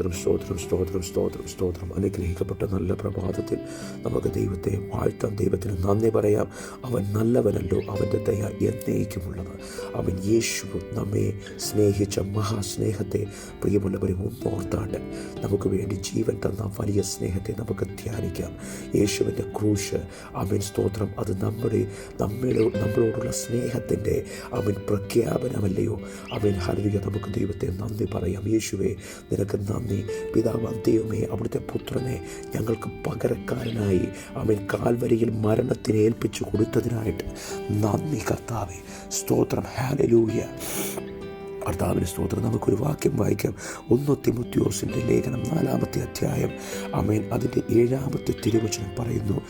സ്തോത്രം സ്തോത്രം സ്തോത്രം സ്തോത്രം സ്തോത്രം. അനുഗ്രഹിക്കപ്പെട്ട നല്ല പ്രഭാതത്തിൽ നമുക്ക് ദൈവത്തെ വാഴ്ത്താം. ദൈവത്തിന് നന്ദി പറയാം. അവൻ നല്ലവനല്ലോ അവന്റെ ദയ എന്നേക്കുമുള്ളത്. അവൻ യേശു നമ്മെ സ്നേഹിച്ച മഹാസ്നേഹത്തെ പ്രിയമുള്ളവരെ ഒന്നോർത്താണ്ട് നമുക്ക് വേണ്ടി ജീവൻ തന്ന വലിയ സ്നേഹത്തെ നമുക്ക് ധ്യാനിക്കാം. യേശുവിന്റെ ക്രൂശ് അവൻ സ്തോത്രം അത് നമ്മുടെ നമ്മളോ നമ്മളോടുള്ള സ്നേഹത്തിന്റെ അവൻ പ്രഖ്യാപനമല്ലയോ? അവൻ ഹരിക നമുക്ക് ദൈവത്തെ നന്ദി പറയാം. യേശുവെ നിനക്ക് നന്ദി പിതാവ് ദൈവമേ അവിടുത്തെ പുത്രനെ ഞങ്ങൾക്ക് പകരക്കാരനായി അവൻ കാൽവരിയിൽ മരണത്തിന് ഏൽപ്പിച്ചു കൊടുത്തതിനായിട്ട് നന്ദി കർത്താവെ. സ്തോത്രം. ഹാലലൂയ കർത്താവിന് സ്തോത്രം. നമുക്കൊരു വാക്യം വായിക്കാം. ഒന്ന് തിമുത്യോസിന്റെ ലേഖനം നാലാമത്തെ അധ്യായം. അമേൻ അതിന്റെ ഏഴാമത്തെ തിരുവചനം പറയുന്നു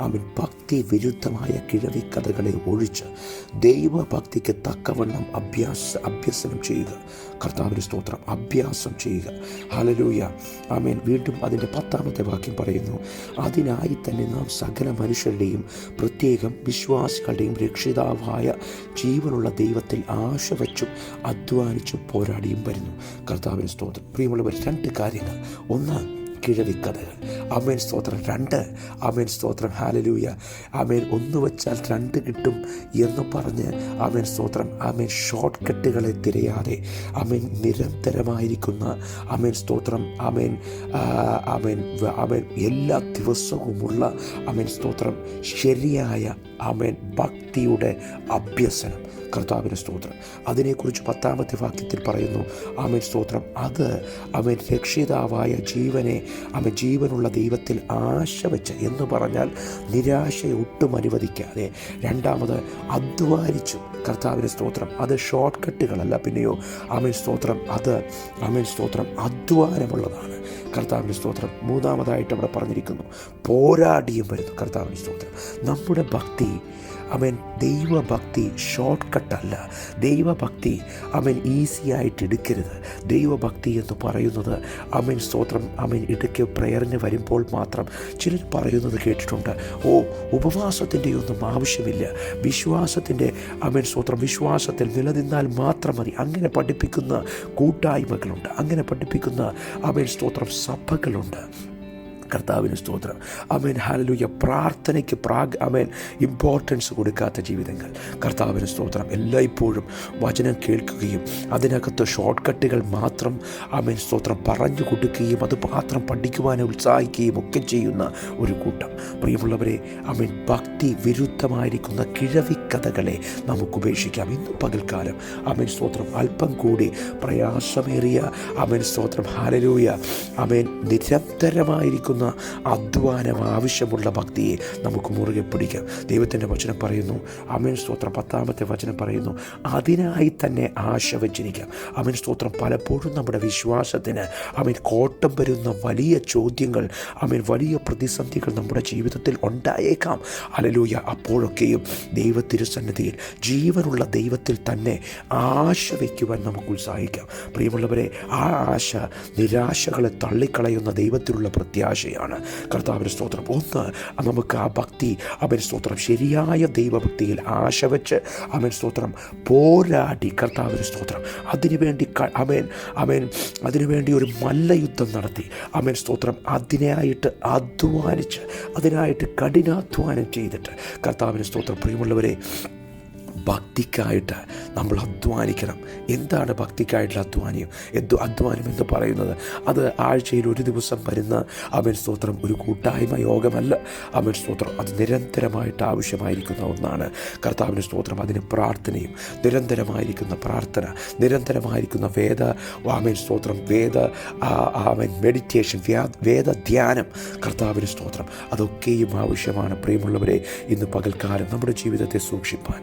അവൻ ഭക്തി വിരുദ്ധമായ കിഴവി കഥകളെ ഒഴിച്ച് ദൈവഭക്തിക്ക് തക്കവണ്ണം അഭ്യാസ അഭ്യസനം ചെയ്യുക. കർത്താവിന് സ്തോത്രം അഭ്യാസം ചെയ്യുക. ഹലലൂയ ആമേൻ. വീണ്ടും അതിന്റെ പത്താമത്തെ വാക്യം പറയുന്നു അതിനായി തന്നെ നാം സകല മനുഷ്യരുടെയും പ്രത്യേകം വിശ്വാസികളുടെയും രക്ഷിതാവായ ജീവനുള്ള ദൈവത്തിൽ ആശ വച്ചും അധ്വാനിച്ചും പോരാടിയും വരുന്നു. കർത്താവിന് സ്തോത്രം. പ്രിയമുള്ളവർ രണ്ട് കാര്യങ്ങൾ. ഒന്ന് കിഴവി കഥകൾ അമേൻ സ്തോത്രം. രണ്ട് അമേൻ സ്തോത്രം. ഹാലലൂയ അമേൻ ഒന്ന് വെച്ചാൽ രണ്ട് കിട്ടും എന്ന് പറഞ്ഞ് അമേൻ സ്തോത്രം. അമേൻ ഷോർട്ട് കട്ടുകളെ തിരയാതെ അമേൻ നിരന്തരമായിരിക്കുന്ന അമേൻ സ്തോത്രം. അമേൻ അമേൻ അമേൻ എല്ലാ ദിവസവുമുള്ള അമേൻ സ്തോത്രം. ശരിയായ അമേൻ ഭക്തിയുടെ അഭ്യസനം. കർത്താവിന് സ്തോത്രം. അതിനെക്കുറിച്ച് പത്താമത്തെ വാക്യത്തിൽ പറയുന്നു ആമേൻ സ്തോത്രം. അത് അവൻ രക്ഷിതാവായ ജീവനെ അവൻ ജീവനുള്ള ദൈവത്തിൽ ആശ വെച്ച് എന്ന് പറഞ്ഞാൽ നിരാശ ഒട്ടും അനുവദിക്കാതെ. രണ്ടാമത് അധ്വാനിച്ചു. കർത്താവിന് സ്തോത്രം. അത് ഷോർട്ട് കട്ടുകളല്ല പിന്നെയോ ആമേൻ സ്തോത്രം. അത് ആമേൻ സ്തോത്രം. അധ്വാനമുള്ളതാണ്. കർത്താവിന്റെ സ്തോത്രം. മൂന്നാമതായിട്ട് അവിടെ പറഞ്ഞിരിക്കുന്നു പോരാടിയും വരുന്നു. കർത്താവിന്റെ സ്തോത്രം. നമ്മുടെ ഭക്തി അവൻ ദൈവഭക്തി ഷോർട്ട് കട്ടല്ല ദൈവഭക്തി അവൻ ഈസി ആയിട്ട് എടുക്കരുത്. ദൈവഭക്തി എന്ന് പറയുന്നത് അവൻ സ്തോത്രം അവൻ ഇടയ്ക്ക് പ്രയറിന് വരുമ്പോൾ മാത്രം. ചിലർ പറയുന്നത് കേട്ടിട്ടുണ്ട് ഓ ഉപവാസത്തിന്റെ ഒന്നും ആവശ്യമില്ല. വിശ്വാസത്തിന്റെ അവൻ സ്തോത്രം വിശ്വാസത്തിൽ നിലനിന്നാൽ മാത്രം മതി. അങ്ങനെ പഠിപ്പിക്കുന്ന കൂട്ടായ്മകളുണ്ട്. അങ്ങനെ പഠിപ്പിക്കുന്ന അവൻ സ്തോത്രം സഭകളുണ്ട്. കർത്താവിന് സ്തോത്രം. അമേൻ ഹാലലൂയ പ്രാർത്ഥനയ്ക്ക് പ്രാഗ് അമേൻ ഇമ്പോർട്ടൻസ് കൊടുക്കാത്ത ജീവിതങ്ങൾ. കർത്താവിന് സ്തോത്രം. എല്ലായ്പ്പോഴും വചനം കേൾക്കുകയും അതിനകത്ത് ഷോർട്ട് കട്ടുകൾ മാത്രം അമേൻ സ്തോത്രം പറഞ്ഞു കൊടുക്കുകയും അത് മാത്രം പഠിക്കുവാനും ഉത്സാഹിക്കുകയും ഒക്കെ ചെയ്യുന്ന ഒരു കൂട്ടം. പ്രിയമുള്ളവരെ അമേൻ ഭക്തി വിരുദ്ധമായിരിക്കുന്ന കിഴവിക്കഥകളെ നമുക്ക് ഉപേക്ഷിക്കാം. ഇന്ന് പകൽക്കാലം അമേൻ സ്തോത്രം. അല്പം കൂടി പ്രയാസമേറിയ അമേൻ സ്തോത്രം. ഹാലലൂയ അമേൻ നിരന്തരമായിരിക്കുന്ന അധ്വാനം ആവശ്യമുള്ള ഭക്തിയെ നമുക്ക് മുറുകെ പിടിക്കാം. ദൈവത്തിന്റെ വചനം പറയുന്നു അമീൻ സ്തോത്രം. പത്താമത്തെ വചനം പറയുന്നു അതിനായി തന്നെ ആശ വച്ചിരിക്കാം. അമീൻ സ്തോത്രം. പലപ്പോഴും നമ്മുടെ വിശ്വാസത്തിന് അമീൻ കോട്ടം വരുന്ന വലിയ ചോദ്യങ്ങൾ അമീൻ വലിയ പ്രതിസന്ധികൾ നമ്മുടെ ജീവിതത്തിൽ ഉണ്ടായേക്കാം. അലലൂയ അപ്പോഴൊക്കെയും ദൈവ തിരുസന്നിധിയിൽ ജീവനുള്ള ദൈവത്തിൽ തന്നെ ആശ വയ്ക്കുവാൻ നമുക്ക് ഉത്സാഹിക്കാം. പ്രിയമുള്ളവരെ ആ ആശ നിരാശകളെ തള്ളിക്കളയുന്ന ദൈവത്തിലുള്ള പ്രത്യാശയാണ് കർത്താവിന്റെ സ്തോത്രം. ഒന്ന് നമുക്ക് ആ ഭക്തി അവൻ സ്തോത്രം. ശരിയായ ദൈവഭക്തിയിൽ ആശ വെച്ച് അവൻ സ്തോത്രം പോരാടി. കർത്താവിന്റെ സ്തോത്രം. അതിനുവേണ്ടി അവൻ അവൻ അതിനുവേണ്ടി ഒരു മല്ലയുദ്ധം നടത്തി. അവൻ സ്തോത്രം അതിനായിട്ട് അധ്വാനിച്ച് അതിനായിട്ട് കഠിനാധ്വാനം ചെയ്തിട്ട് കർത്താവിന്റെ സ്തോത്രം. പ്രിയമുള്ളവരെ ഭക്തിക്കായിട്ട് നമ്മൾ അധ്വാനിക്കണം. എന്താണ് ഭക്തിക്കായിട്ടുള്ള അധ്വാനം എന്ത് അധ്വാനം എന്ന് പറയുന്നത്? അത് ആഴ്ചയിൽ ഒരു ദിവസം വരുന്ന അവൻ സ്തോത്രം ഒരു കൂട്ടായ്മ യോഗമല്ല. അവൻ സ്തോത്രം അത് നിരന്തരമായിട്ട് ആവശ്യമായിരിക്കുന്ന ഒന്നാണ്. കർത്താവിന് സ്തോത്രം അതിന് പ്രാർത്ഥനയും. നിരന്തരമായിരിക്കുന്ന പ്രാർത്ഥന നിരന്തരമായിരിക്കുന്ന വേദ ആമേൻ സ്തോത്രം വേദ ആമൻ മെഡിറ്റേഷൻ വേദ ധ്യാനം കർത്താവിന് സ്തോത്രം. അതൊക്കെയും ആവശ്യമാണ്. പ്രിയമുള്ളവരെ ഇന്ന് പകൽക്കാലം നമ്മുടെ ജീവിതത്തെ സൂക്ഷിപ്പാൻ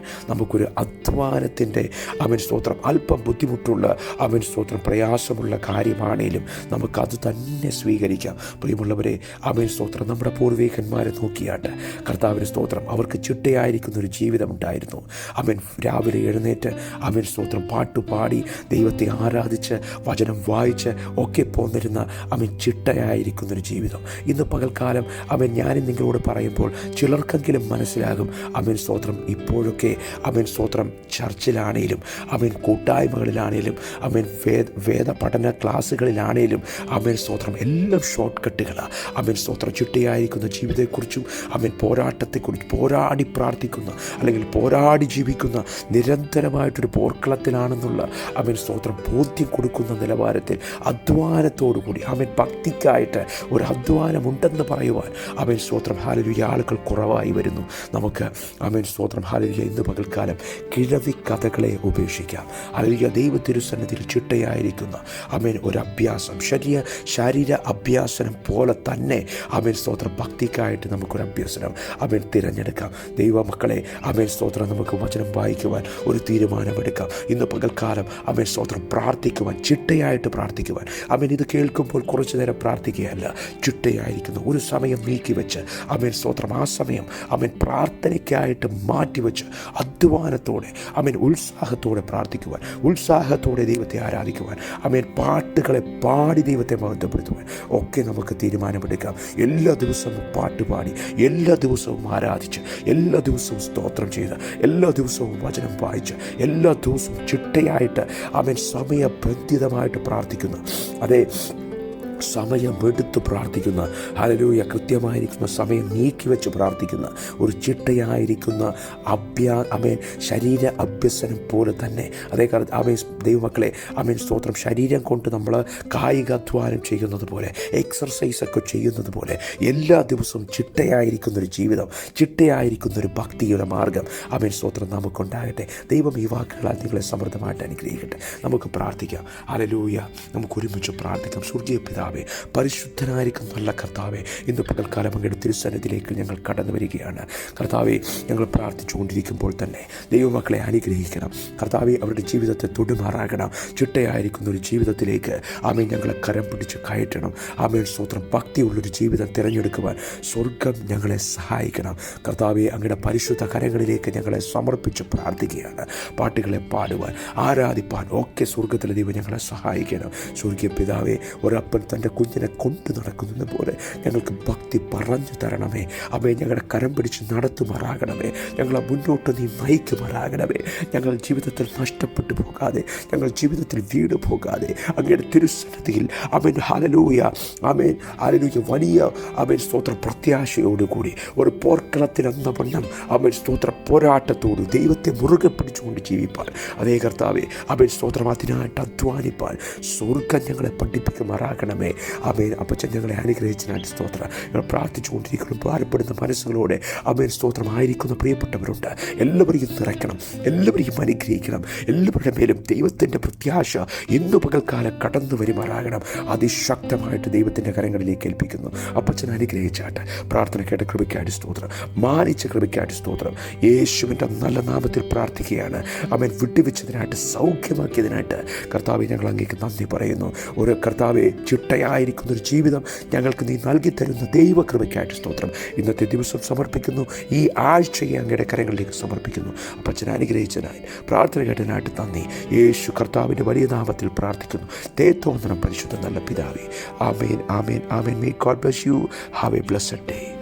നമുക്കൊരു അധ്വാനത്തിന്റെ അവൻ സ്തോത്രം. അല്പം ബുദ്ധിമുട്ടുള്ള അവൻ സ്തോത്രം പ്രയാസമുള്ള കാര്യമാണേലും നമുക്കത് തന്നെ സ്വീകരിക്കാം. പ്രിയമുള്ളവരെ അവൻ സ്തോത്രം നമ്മുടെ പൂർവികന്മാരെ നോക്കിയാട്ട് കർത്താവിന് സ്തോത്രം അവർക്ക് ചിട്ടയായിരിക്കുന്ന ഒരു ജീവിതം ഉണ്ടായിരുന്നു. അവൻ രാവിലെ എഴുന്നേറ്റ് അവൻ സ്തോത്രം പാട്ടുപാടി ദൈവത്തെ ആരാധിച്ച് വചനം വായിച്ച് ഒക്കെ പോന്നിരുന്ന അവൻ ചിട്ടയായിരിക്കുന്നൊരു ജീവിതം. ഇന്ന് പകൽക്കാലം അവൻ ഞാനും നിങ്ങളോട് പറയുമ്പോൾ ചിലർക്കെങ്കിലും മനസ്സിലാകും അവൻ സ്തോത്രം ഇപ്പോഴൊക്കെ അവൻ സ്തോത്രം ചർച്ചിലാണേലും അവൻ കൂട്ടായ്മകളിലാണേലും അവൻ വേദ വേദ പഠന ക്ലാസ്സുകളിലാണേലും അവൻ സ്തോത്രം എല്ലാം ഷോർട്ട് കട്ടുകളാണ് അവൻ സ്തോത്രം ചിട്ടയായിരിക്കുന്ന ജീവിതത്തെക്കുറിച്ചും അവൻ പോരാട്ടത്തെക്കുറിച്ച് പോരാടി പ്രാർത്ഥിക്കുന്ന അല്ലെങ്കിൽ പോരാടി ജീവിക്കുന്ന നിരന്തരമായിട്ടൊരു പോർക്കളത്തിലാണെന്നുള്ള അവൻ സ്തോത്രം ബോധ്യം കൊടുക്കുന്ന നിലവാരത്തിൽ അധ്വാനത്തോടു കൂടി അവൻ ഭക്തിക്കായിട്ട് ഒരു അധ്വാനമുണ്ടെന്ന് പറയുവാൻ അവൻ സ്തോത്രം ഹാലരുയ ആളുകൾ കുറവായി വരുന്നു. നമുക്ക് അവൻ സ്തോത്രം ഹാലരുയ ഇന്ന് പകൽക്കാലം കിഴവി കഥകളെ ഉപേക്ഷിക്കാം. അല്ലെങ്കിൽ ദൈവ തിരുസന്നിധിയിൽ ചിട്ടയായിരിക്കുന്ന. അമീൻ ഒരു അഭ്യാസം ശരീര ശരീര അഭ്യാസനം പോലെ തന്നെ അമീൻ സ്തോത്ര. ഭക്തിക്കായിട്ട് നമുക്കൊരു അഭ്യസനം അമീൻ തിരഞ്ഞെടുക്കാം. ദൈവ മക്കളെ അമീൻ സ്തോത്രം നമുക്ക് വചനം വായിക്കുവാൻ ഒരു തീരുമാനമെടുക്കാം. ഇന്ന് പകൽക്കാലം അമീൻ സ്തോത്രം പ്രാർത്ഥിക്കുവാൻ ചിട്ടയായിട്ട് പ്രാർത്ഥിക്കുവാൻ. അമീൻ ഇത് കേൾക്കുമ്പോൾ കുറച്ചു നേരം പ്രാർത്ഥിക്കുകയല്ല ചിട്ടയായിരിക്കുന്നു. ഒരു സമയം നീക്കി വെച്ച് അവൻ സ്തോത്രം ആ സമയം അമീൻ പ്രാർത്ഥനയ്ക്കായിട്ട് മാറ്റിവെച്ച് അധ്വാനത്തോടെ അമീൻ ഉത്സാഹത്തോടെ പ്രാർത്ഥിക്കുവാൻ ഉത്സാഹത്തോടെ ദൈവത്തെ ആരാധിക്കുവാൻ അമീൻ പാട്ടുകളെ പാടി ദൈവത്തെ മഹത്വപ്പെടുത്തുവാൻ ഒക്കെ നമുക്ക് തീരുമാനമെടുക്കാം. എല്ലാ ദിവസവും പാട്ട് പാടി എല്ലാ ദിവസവും ആരാധിച്ച് എല്ലാ ദിവസവും സ്തോത്രം ചെയ്ത് എല്ലാ ദിവസവും വചനം വായിച്ച് എല്ലാ ദിവസവും ചിട്ടയായിട്ട് അവൻ സമയബന്ധിതമായിട്ട് പ്രാർത്ഥിക്കുന്നു. അതെ സമയം എടുത്ത് പ്രാർത്ഥിക്കുന്ന ഹലലൂയ കൃത്യമായിരിക്കുന്ന സമയം നീക്കി വെച്ച് പ്രാർത്ഥിക്കുന്ന ഒരു ചിട്ടയായിരിക്കുന്ന അഭ്യാ അമേൻ ശരീര അഭ്യസനം പോലെ തന്നെ. അതേ കാലത്ത് അമേൻ ദൈവമക്കളെ അമേൻ സ്തോത്രം. ശരീരം കൊണ്ട് നമ്മൾ കായികാധ്വാനം ചെയ്യുന്നത് പോലെ എക്സർസൈസൊക്കെ ചെയ്യുന്നത് പോലെ എല്ലാ ദിവസവും ചിട്ടയായിരിക്കുന്നൊരു ജീവിതം ചിട്ടയായിരിക്കുന്നൊരു ഭക്തിയുടെ മാർഗം അമേൻ സ്തോത്രം നമുക്കുണ്ടാകട്ടെ. ദൈവം ഈ വാക്കുകളാൽ നിങ്ങളെ സമൃദ്ധമായിട്ട് അനുഗ്രഹിക്കട്ടെ. നമുക്ക് പ്രാർത്ഥിക്കാം. അലലൂയ നമുക്ക് ഒരുമിച്ച് പ്രാർത്ഥിക്കാം. സൂര്യപിത പരിശുദ്ധനായിരിക്കും നല്ല കർത്താവെ ഇന്ന് പകൽക്കാലം അങ്ങയുടെ തിരുസന്നിധിയിലേക്ക് ഞങ്ങൾ കടന്നു വരികയാണ്. കർത്താവെ ഞങ്ങൾ പ്രാർത്ഥിച്ചുകൊണ്ടിരിക്കുമ്പോൾ തന്നെ ദൈവമക്കളെ അനുഗ്രഹിക്കണം. കർത്താവെ അവരുടെ ജീവിതത്തെ തൊടുമാറാകണം. ചിട്ടയായിരിക്കുന്ന ഒരു ജീവിതത്തിലേക്ക് ആമേ ഞങ്ങളെ കരം പിടിച്ച് കയറ്റണം. ആമേൻ സ്വത്രം ഭക്തിയുള്ളൊരു ജീവിതം തിരഞ്ഞെടുക്കുവാൻ സ്വർഗം ഞങ്ങളെ സഹായിക്കണം. കർത്താവെ അങ്ങയുടെ പരിശുദ്ധ കരങ്ങളിലേക്ക് ഞങ്ങളെ സമർപ്പിച്ച് പ്രാർത്ഥിക്കുകയാണ്. പാട്ടുകളെ പാടുവാൻ ആരാധിപ്പാൻ ഒക്കെ സ്വർഗത്തിലെ ദൈവം ഞങ്ങളെ സഹായിക്കണം. സ്വർഗീയ പിതാവെ ഒരപ്പൻ തന്റെ കുഞ്ഞിനെ കൊണ്ടു നടക്കുന്നത് പോലെ ഞങ്ങൾക്ക് ഭക്തി പറഞ്ഞു തരണമേ. അവയെ ഞങ്ങളുടെ കരം പിടിച്ച് നടത്തുമാറാകണമേ. ഞങ്ങളെ മുന്നോട്ട് നീ നയിക്കുമാറാകണമേ. ഞങ്ങൾ ജീവിതത്തിൽ നഷ്ടപ്പെട്ടു പോകാതെ ഞങ്ങൾ ജീവിതത്തിൽ വീട് പോകാതെ അങ്ങയുടെ തിരുസന്നതിയിൽ അവൻ ഹലലൂയ അമേൻ ഹലലൂയ വലിയ അവൻ സ്തോത്ര പ്രത്യാശയോടുകൂടി ഒരു പോർക്കളത്തിൽ എന്ന വണ്ണം അവൻ സ്തോത്ര പോരാട്ടത്തോട് ദൈവത്തെ മുറുകെ പിടിച്ചുകൊണ്ട് ജീവിപ്പാൻ. അതേ കർത്താവെ അവൻ സ്തോത്രം അതിനായിട്ട് അധ്വാനിപ്പാൻ. സ്വർഗം ഞങ്ങളെ പഠിപ്പിക്കുമാറാകണമേ. അവൻ അപ്പച്ചൻ ഞങ്ങളെ അനുഗ്രഹിച്ചതിനായിട്ട് സ്തോത്രം. ഞങ്ങൾ പ്രാർത്ഥിച്ചുകൊണ്ടിരിക്കുന്നു. ഭാരപ്പെടുന്ന മനസ്സുകളോടെ അമേൻ സ്തോത്രമായിരിക്കുന്ന പ്രിയപ്പെട്ടവരുണ്ട്. എല്ലാവരെയും നിറയ്ക്കണം. എല്ലാവരെയും അനുഗ്രഹിക്കണം. എല്ലാവരുടെ മേലും ദൈവത്തിന്റെ പ്രത്യാശ ഇന്ന് പകൽക്കാലം കടന്നു വരുമാറാകണം. അതിശക്തമായിട്ട് ദൈവത്തിന്റെ കരങ്ങളിലേക്ക് ഏൽപ്പിക്കുന്നു. അപ്പച്ചൻ അനുഗ്രഹിച്ചാട്ട്. പ്രാർത്ഥന കേട്ട കൃപയ്ക്കായിട്ട് സ്തോത്രം. മാനിച്ച കൃപയ്ക്കായിട്ട് സ്തോത്രം. യേശുവിന്റെ നല്ല നാമത്തിൽ പ്രാർത്ഥിക്കുകയാണ്. അവൻ വിട്ടുവെച്ചതിനായിട്ട് സൗഖ്യമാക്കിയതിനായിട്ട് കർത്താവെ ഞങ്ങൾ അങ്ങേക്ക് നന്ദി പറയുന്നു. ഒരു കർത്താവെ ചിട്ടയായിരിക്കുന്ന ഒരു ജീവിതം ഞങ്ങൾക്ക് നീ നൽകി തരുന്ന ദൈവകൃപയ്ക്കായിട്ട് സ്തോത്രം. ഇന്നത്തെ ദിവസം സമർപ്പിക്കുന്നു. ഈ ആഴ്ചയെ അങ്ങയുടെ കരങ്ങളിലേക്ക് സമർപ്പിക്കുന്നു. അപ്പച്ചൻ അനുഗ്രഹിച്ചതിനായി പ്രാർത്ഥന കേട്ടതിനായിട്ട് നന്ദി. യേശു കർത്താവിന്റെ വലിയ നാമത്തിൽ പ്രാർത്ഥിക്കുന്നു. തേത്തോന്നനം പരിശുദ്ധ നല്ല പിതാവേ. ആമേൻ ആമേൻ ആമേൻ. May God bless you have a blessed day